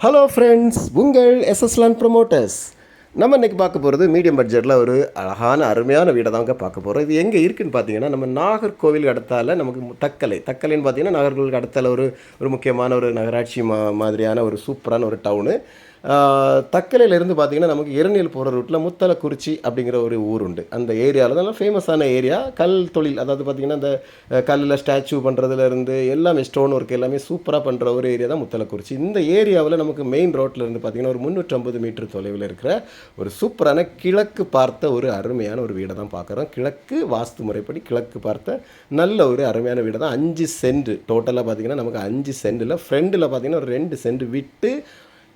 Hello friends உங்கள் எஸ்எஸ்லான் promoters நம்ம இன்றைக்கி பார்க்க போகிறது மீடியம் பட்ஜெட்டில் ஒரு அழகான அருமையான வீடை தாங்க பார்க்க போகிறோம் இது எங்கே இருக்குதுன்னு பார்த்தீங்கன்னா நம்ம நாகர்கோவில் அடுத்தால நமக்கு தக்கலை. தக்கலைன்னு பார்த்தீங்கன்னா நாகர்கோவிலுக்கு அடுத்தால ஒரு ஒரு முக்கியமான ஒரு நகராட்சி மா மாதிரியான ஒரு சூப்பரான ஒரு டவுனு தக்கலையிலேருந்து பார்த்தீங்கன்னா நமக்கு இரணியல் போகிற ரூட்டில் முத்தலக்குறிச்சி அப்படிங்கிற ஒரு ஊர் உண்டு. அந்த ஏரியாவில் நல்லா ஃபேமஸான ஏரியா கல் தொழில் அதாவது பார்த்தீங்கன்னா இந்த கல்லில் ஸ்டாச்சு பண்ணுறதுலேருந்து எல்லாமே ஸ்டோன் ஒர்க் எல்லாமே சூப்பராக பண்ணுற ஒரு ஏரியா தான் முத்தலக்குறிச்சி. இந்த ஏரியாவில் நமக்கு மெயின் ரோட்டில் இருந்து பார்த்தீங்கன்னா ஒரு முந்நூற்றம்பது மீட்டர் தொலைவில் இருக்கிற ஒரு சூப்பரான கிழக்கு பார்த்த ஒரு அருமையான ஒரு வீடை தான் பார்க்குறோம். கிழக்கு வாஸ்து முறைப்படி கிழக்கு பார்த்த நல்ல ஒரு அருமையான வீடை தான். அஞ்சு சென்ட் டோட்டலாக பார்த்தீங்கன்னா நமக்கு அஞ்சு சென்டில் ஃப்ரெண்டில் பார்த்தீங்கன்னா ஒரு ரெண்டு சென்ட் விட்டு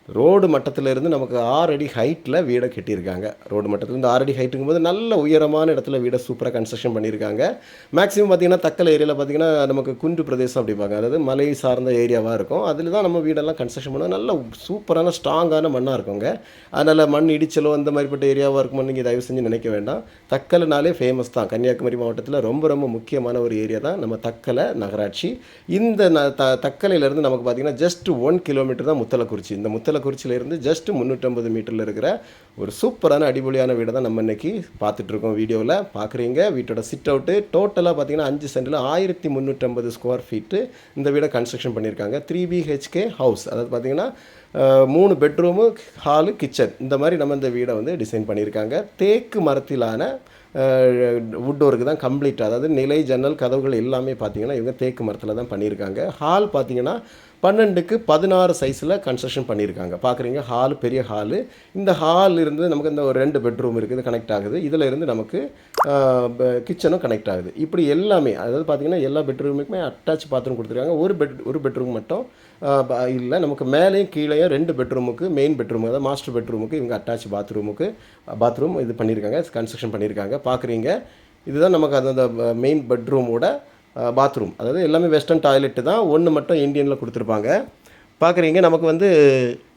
ரோடு மட்டத்திலேருந்து நமக்கு ஆறு அடி ஹைட்டில் வீடை கட்டியிருக்காங்க. ரோடு மட்டத்துலேருந்து ஆறு அடி ஹைட்டுங்கும் போது நல்ல உயரமான இடத்துல வீடை சூப்பராக கன்ஸ்ட்ரக்ஷன் பண்ணியிருக்காங்க. மேக்ஸிமம் பார்த்தீங்கன்னா தக்கல் ஏரியாவில் பார்த்தீங்கன்னா நமக்கு குண்டு பிரதேசம் அப்படிப்பாங்க அதாவது மலை சார்ந்த ஏரியாவாக இருக்கும். அதில் தான் நம்ம வீடெல்லாம் கன்ஸ்ட்ரக்ஷன் பண்ணால் நல்ல சூப்பரான ஸ்ட்ராங்கான மண்ணாக இருக்குங்க. அதனால் மண் இடிச்சலோ அந்த மாதிரிப்பட்ட ஏரியாவாக இருக்குமோ நீங்கள் தயவு செஞ்சு நினைக்க வேண்டாம். தக்கலைனாலே ஃபேமஸ் தான். கன்னியாகுமரி மாவட்டத்தில் ரொம்ப ரொம்ப முக்கியமான ஒரு ஏரியா தான் நம்ம தக்கலை நகராட்சி. இந்த த தக்கலையிலேருந்து நமக்கு பார்த்தீங்கன்னா ஜஸ்ட் ஒன் கிலோமீட்டர் தான் முத்தலக்குறிச்சி. இந்த முத்தலக்குறிச்சியிலேருந்து ஜஸ்ட் முந்நூற்றம்பது மீட்டரில் இருக்கிற ஒரு சூப்பரான அடிபொலியான வீடை தான் நம்ம இன்னைக்கு பார்த்துட்ருக்கோம் வீடியோவில். பார்க்குறீங்க வீட்டோட சிட் அவுட்டு டோட்டலாக பார்த்தீங்கன்னா அஞ்சு சென்டில் ஆயிரத்தி முந்நூற்றம்பது ஸ்கொயர் ஃபீட்டு இந்த வீடை கன்ஸ்ட்ரக்ஷன் பண்ணியிருக்காங்க. த்ரீ பிஹெச்கே ஹவுஸ் அதாவது பார்த்தீங்கன்னா மூணு பெட்ரூமு ஹாலு கிச்சன் இந்த மாதிரி நம்ம இந்த வீடை வந்து டிசைன் பண்ணியிருக்காங்க. தேக்கு மரத்திலான வுட் தான் கம்ப்ளீட் அதாவது நிலை ஜன்னல் கதவுகள் எல்லாமே பார்த்தீங்கன்னா இவங்க தேக்கு மரத்தில் தான் பண்ணியிருக்காங்க. ஹால் பார்த்தீங்கன்னா பன்னெண்டுக்கு பதினாறு சைஸில் கன்ஸ்ட்ரக்ஷன் பண்ணியிருக்காங்க. பார்க்குறீங்க ஹால் பெரிய ஹாலு இந்த ஹால் இருந்து நமக்கு இந்த ஒரு ரெண்டு பெட்ரூம் இருக்குது கனெக்ட் ஆகுது. இதில் இருந்து நமக்கு கிச்சனும் கனெக்ட் ஆகுது. இப்படி எல்லாமே அதாவது பார்த்திங்கன்னா எல்லா பெட்ரூமுக்குமே அட்டாச் பாத்ரூம் கொடுத்துருக்காங்க. ஒரு பெட் ஒரு பெட்ரூம் மட்டும் இல்லை. நமக்கு மேலேயும் கீழேயும் ரெண்டு பெட்ரூமுக்கு மெயின் பெட்ரூம் அதாவது மாஸ்டர் பெட்ரூமுக்கு இவங்க அட்டாச் பாத்ரூமுக்கு பாத்ரூம் இது பண்ணியிருக்காங்க கன்ஸ்ட்ரக்ஷன் பண்ணியிருக்காங்க. பார்க்குறீங்க இதுதான் நமக்கு அந்த மெயின் பெட்ரூமோட பாத்ரூம் அதாவது எல்லாமே வெஸ்டர்ன் டாய்லெட்டு தான். ஒன்று மட்டும் இந்தியனில் கொடுத்துருப்பாங்க. பார்க்குறீங்க நமக்கு வந்து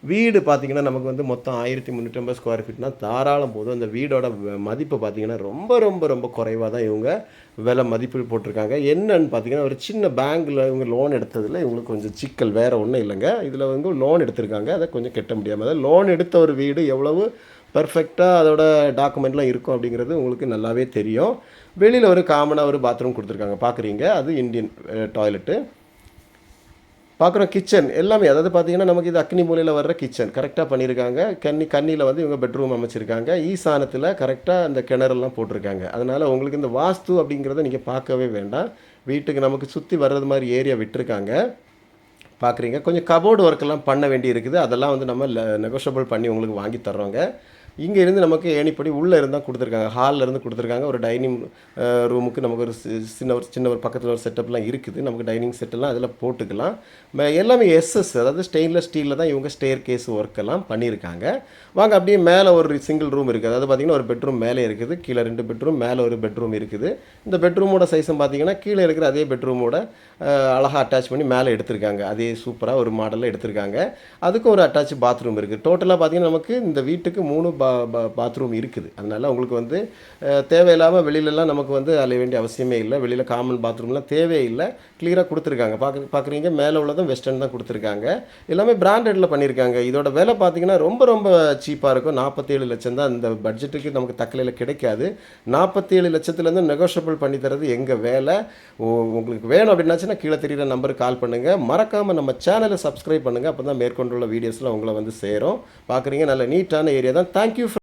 வீடு பார்த்தீங்கன்னா நமக்கு வந்து மொத்தம் ஆயிரத்தி முந்நூற்றம்பது ஸ்கொயர் ஃபீட்னா தாராளம் போதும். அந்த வீடோட மதிப்பு பார்த்தீங்கன்னா ரொம்ப ரொம்ப ரொம்ப குறைவாக தான் இவங்க விலை மதிப்பு போட்டிருக்காங்க. என்னன்னு பார்த்தீங்கன்னா ஒரு சின்ன பேங்க்கில் இவங்க லோன் எடுத்ததில் இவங்களுக்கு கொஞ்சம் சிக்கல் வேறு ஒன்றும் இல்லைங்க. இதில் வந்து லோன் எடுத்திருக்காங்க. அதை கொஞ்சம் கெட்ட முடியாமல் அதாவது லோன் எடுத்த ஒரு வீடு எவ்வளவு? பர்ஃபெக்டாக அதோட டாக்குமெண்ட்லாம் இருக்கும் அப்படிங்கிறது உங்களுக்கு நல்லாவே தெரியும். வெளியில் ஒரு காமனாக ஒரு பாத்ரூம் கொடுத்துருக்காங்க. பார்க்குறீங்க அது இந்தியன் டாய்லெட்டு பார்க்குறோம் கிச்சன் எல்லாமே அதாவது பார்த்தீங்கன்னா நமக்கு இது அக்னி மூலையில் வர்ற கிச்சன் கரெக்டாக பண்ணியிருக்காங்க கன்னி கண்ணியில் வந்து இவங்க பெட்ரூம் அமைச்சிருக்காங்க. ஈசானத்தில் கரெக்டாக அந்த கிணறெல்லாம் போட்டிருக்காங்க. அதனால் உங்களுக்கு இந்த வாஸ்து அப்படிங்கிறத நீங்கள் பார்க்கவே வேண்டாம். வீட்டுக்கு நமக்கு சுற்றி வர்றது மாதிரி ஏரியா விட்டுருக்காங்க. பார்க்குறீங்க கொஞ்சம் கபோர்டு ஒர்க்கெல்லாம் பண்ண வேண்டி இருக்குது அதெல்லாம் வந்து நம்ம நெகோஷியபிள் பண்ணி உங்களுக்கு வாங்கி தர்றோங்க. இங்கே இருந்து நமக்கு ஏணிப்படி உள்ளே இருந்தால் கொடுத்துருக்காங்க. ஹாலில் இருந்து கொடுத்துருக்காங்க. ஒரு டைனிங் ரூமுக்கு நமக்கு ஒரு சி- சின்ன ஒரு சின்ன ஒரு பக்கத்தில் ஒரு செட்டப்லாம் இருக்குது. நமக்கு டைனிங் செட்டெல்லாம் அதில் போட்டுக்கலாம். ம- எல்லாமே எஸ்எஸ் அதாவது ஸ்டெயின்லெஸ் ஸ்டீலில் தான் இவங்க ஸ்டேர் கேஸ் ஒர்க்கெல்லாம் பண்ணியிருக்காங்க. வாங்க அப்படியே மேலே ஒரு சிங்கிள் ரூம் இருக்குது. அதாவது பார்த்தீங்கன்னா ஒரு பெட்ரூம் மேலே இருக்குது. கீழே ரெண்டு பெட்ரூம் மேலே ஒரு பெட்ரூம் இருக்குது. இந்த பெட்ரூமோட சைஸும் பார்த்தீங்கன்னா கீழே இருக்கிற அதே பெட்ரூமோட அழகாக அட்டாச் பண்ணி மேலே எடுத்திருக்காங்க. அதே சூப்பராக ஒரு மாடலில் எடுத்திருக்காங்க. அதுக்கும் ஒரு அட்டாச் பாத்ரூம் இருக்குது. டோட்டலாக பார்த்தீங்கன்னா நமக்கு இந்த வீட்டுக்கு மூணு பா பாத்ரூம் இருக்குது. அதனால் உங்களுக்கு வந்து தேவையில்லாமல் வெளியிலலாம் நமக்கு வந்து அலைய வேண்டிய அவசியமே இல்லை. வெளியில் காமன் பாத்ரூம்லாம் தேவையில்லை கிளியராக கொடுத்துருக்காங்க. பார்க்க பார்க்குறீங்க மேலே உள்ளதும் வெஸ்டர்ன் தான் கொடுத்துருக்காங்க. எல்லாமே பிராண்டடில் பண்ணியிருக்காங்க இதோட விலை பார்த்தீங்கன்னா ரொம்ப ரொம்ப சீப்பாக இருக்கும். நாற்பத்தேழு லட்சம் தான். இந்த பட்ஜெட்டுக்கு நமக்கு தக்கலையில் கிடைக்காது. நாற்பத்தேழு லட்சத்துலேருந்து நெகோஷியபிள் பண்ணி தரது எங்கள் வேலை? உங்களுக்கு வேணும் அப்படின்னாச்சுன்னா கீழே தெரியுற நம்பருக்கு கால் பண்ணுங்கள் மறக்காமல் நம்ம சேனலை சப்ஸ்கிரைப் பண்ணுங்கள் அப்போ தான் மேற்கொண்டுள்ள வீடியோஸில் உங்களை வந்து சேரும். பார்க்குறீங்க நல்ல நீட்டான ஏரியா தான். Thank you Thank you. for.